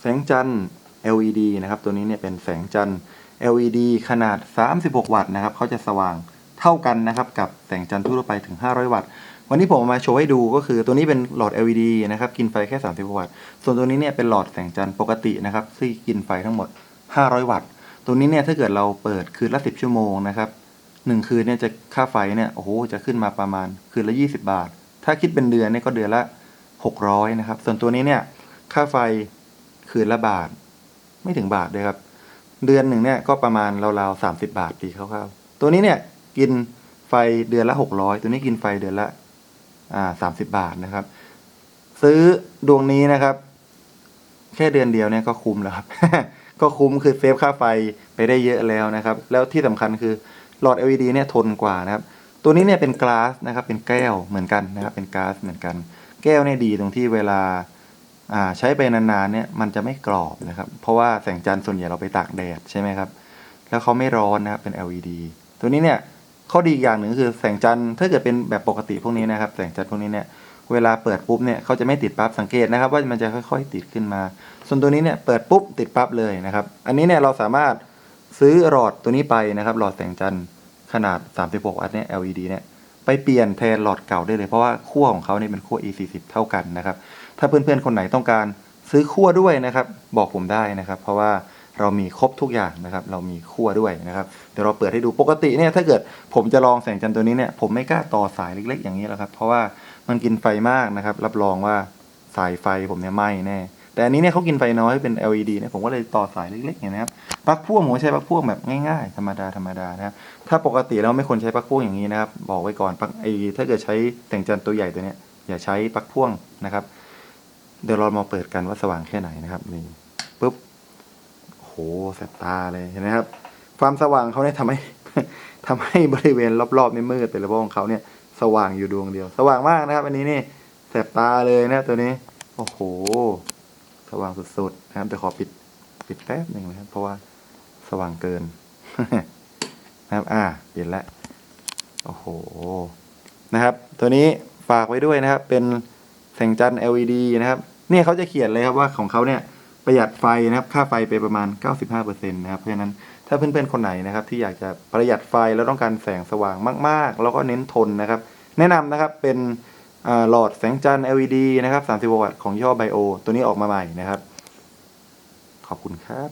แสงจันทร์ LED นะครับ ตัวนี้เนี่ยเป็นแสงจันทร์ LED ขนาด 36 วัตต์นะครับเขาจะสว่างเท่ากันนะครับ กับแสงจันทร์ทั่วไปถึง 500 วัตต์ วันนี้ผมมาโชว์ให้ดูก็คือตัวนี้เป็นหลอด LED นะครับ กินไฟแค่ 30 วัตต์ ส่วนตัวนี้เนี่ยเป็นหลอดแสงจันทร์ปกตินะครับซึ่กินไฟทั้งหมด 500 วัตต์ ตัวนี้เนี่ยถ้าเกิดเราเปิดคืนละ 10 ชั่วโมงนะครับหนึ่งคืนเนี่ยจะค่าไฟเนี่ยโอ้โหจะขึ้นมาประมาณคืนละ 20 บาท ถ้าคิดเป็นเดือนเนี่ยก็เดือนละ 600 นะครับ ส่วนตัวนี้เนี่ยค่าไฟ คืนละบาท ไม่ถึงบาทเลยครับ เดือนหนึ่งเนี่ยก็ประมาณราวๆสามสิบาทตีคร่าวๆตัวนี้เนี่ยกินไฟเดือนละหกร้อยตัวนี้กินไฟเดือนละอ่าสามสิบาทนะครับ ซื้อดวงนี้นะครับ แค่เดือนเดียวเนี่ยก็คุ้มแล้วครับ ก็คุ้มคือเซฟค่าไฟไปได้เยอะแล้วนะครับ แล้วที่สำคัญคือหลอด LED เนี่ยทนกว่านะครับ ตัวนี้เนี่ยเป็นกลาสนะครับ เป็นแก้วเหมือนกันนะครับ เป็นก๊าซเหมือนกัน แก้วเนี่ยดีตรงที่เวลา ใช้ไปนานๆเนี่ยมันจะไม่กรอบนะครับ เพราะว่าแสงจันทร์ส่วนใหญ่เราไปตากแดดใช่ไหมครับ แล้วเขาไม่ร้อนนะครับเป็น LED ตัวนี้เนี่ยข้อดีอีกอย่างหนึ่งคือแสงจันทร์ถ้าเกิดเป็นแบบปกติพวกนี้นะครับ แสงจันทร์พวกนี้เนี่ยเวลาเปิดปุ๊บเนี่ยเขาจะไม่ติดปั๊บสังเกตนะครับ ว่ามันจะค่อยๆติดขึ้นมา ส่วนตัวนี้เนี่ยเปิดปุ๊บติดปั๊บเลยนะครับ อันนี้เนี่ยเราสามารถซื้อหลอดตัวนี้ไปนะครับ หลอดแสงจันทร์ขนาด 36 วัตต์เนี่ย LED เนี่ยไปเปลี่ยนแทนหลอดเก่าได้เลยเพราะว่าขั้วของเขาเนี่ยเป็นขั้ว E40 เท่ากันนะครับ ถ้าเพื่อนๆคนไหนต้องการซื้อขั้วด้วยนะครับ บอกผมได้นะครับ เพราะว่าเรามีครบทุกอย่างนะครับ เรามีขั้วด้วยนะครับเดี๋ยวเราเปิดให้ดูปกติเนี่ยถ้าเกิดผมจะลองแสงจันทร์ตัวนี้เนี่ยผมไม่กล้าต่อสายเล็ก ๆ อย่างนี้หรอกครับเพราะว่ามันกินไฟมากนะครับ รับรองว่าสายไฟผมเนี่ยไหม้แน่แต่อันนี้เนี่ยเขากินไฟน้อยเป็น LED เนี่ยผมก็เลยต่อสายเล็กๆอย่างนี้นะครับปลั๊กพ่วงผมใช้ปลั๊กพ่วงแบบง่ายๆ ธรรมดาธรรมดานะครับถ้าปกติเราไม่ควรใช้ปลั๊กพ่วงอย่างนี้นะครับ บอกไว้ก่อนปลั๊กไอถ้าเกิดใช้แสงจันทร์ตัวใหญ่ตัวเนี้ยอย่าใช้ปลั๊กพ่วงนะครับ เดี๋ยวเรามาเปิดกันว่าสว่างแค่ไหนนะครับนี่ปุ๊บโหแสบตาเลยเห็นไหมครับ ความสว่างเขาเนี่ยทำให้ทำให้บริเวณรอบๆนี่มืดไปเลยเพราะของเขาเนี่ย สว่างอยู่ดวงเดียว สว่างมากนะครับ อันนี้นี่แสบตาเลยนะตัวนี้โอ้โห สว่างสุดๆนะครับแต่ขอปิดปิดแป๊บหนึ่งนะครับ เพราะว่าสว่างเกินนะครับ อ่าเปลี่ยนแล้วโอ้โหนะครับ ตัวนี้ฝากไว้ด้วยนะครับ เป็นแสงจันทร์ LED นะครับ เนี่ยเขาจะเขียนเลยครับว่าของเขาเนี่ยประหยัดไฟนะครับค่าไฟไปประมาณ 95%นะครับเพราะฉะนั้นถ้าเพื่อนๆคนไหนนะครับที่อยากจะประหยัดไฟแล้วต้องการแสงสว่างมาก ๆ แล้วก็เน้นทนนะครับ แนะนำนะครับเป็นหลอดแสงจันทร์ LED นะครับ 30 วัตต์ของย่ห้อไบโอ ตัวนี้ออกมาใหม่นะครับ ขอบคุณครับ